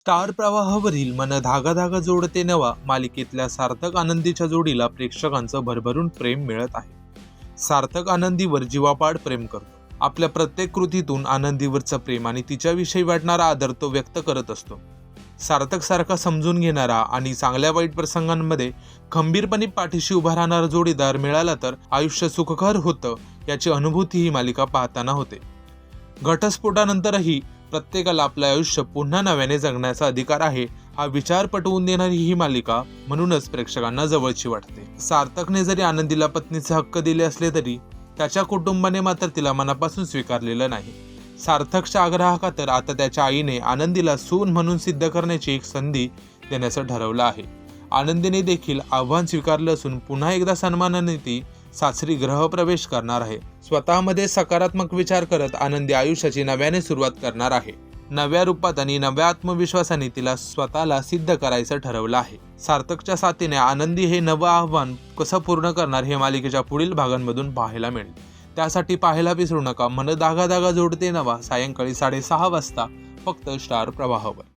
Star प्रवाहावरील मन धागा धागा जोडते नवा मालिकेतल्या सार्थक आनंदीच्या जोडीला प्रेक्षकांचं भरभरून प्रेम मिळत आहे. सार्थक आनंदीवर जीवापाड प्रेम करतो. आपल्या प्रत्येक कृतीतून आनंदीवरचं प्रेम आणि तिच्याविषयी वाटणारा आदर तो व्यक्त करत असतो. सार्थक सारखा समजून घेणारा आणि चांगल्या वाईट प्रसंगांमध्ये खंबीरपणे पाठीशी उभा राहणारा जोडीदार मिळाला तर आयुष्य सुखकर होतं याची अनुभूती ही मालिका पाहताना होते. घटस्फोटानंतरही प्रत्येकाला आपलं आयुष्य पुन्हा नव्याने जगण्याचा अधिकार आहे हा विचार पटवून देणारी ही मालिका म्हणूनच प्रेक्षकांना जवळची वाटते. सार्थकने जरी आनंदीला पत्नीचे हक्क दिले असले तरी त्याच्या कुटुंबाने मात्र तिला मनापासून स्वीकारलेलं नाही. सार्थकच्या आग्रहाखातर आता त्याच्या आईने आनंदीला सून म्हणून सिद्ध करण्याची एक संधी देण्याचं ठरवलं आहे. आनंदीने देखील आव्हान स्वीकारलं असून पुन्हा एकदा सन्मानाने ती सासरी ग्रहप्रवेश करणार आहे. स्वतःमध्ये सकारात्मक विचार करत आनंदी आयुष्याची नव्याने सुरुवात करणार आहे. नव्या रूपात आणि नव्या आत्मविश्वासाने तिला स्वतःला सिद्ध करायचं ठरवलं आहे. सार्थकच्या साथीने आनंदी हे नवं आव्हान कसं पूर्ण करणार हे मालिकेच्या पुढील भागांमधून पाहायला मिळेल. त्यासाठी पाहायला विसरू नका. मन दागा दागा जोडते नवा. सायंकाळी साडेसहा वाजता फक्त स्टार प्रवाहावर.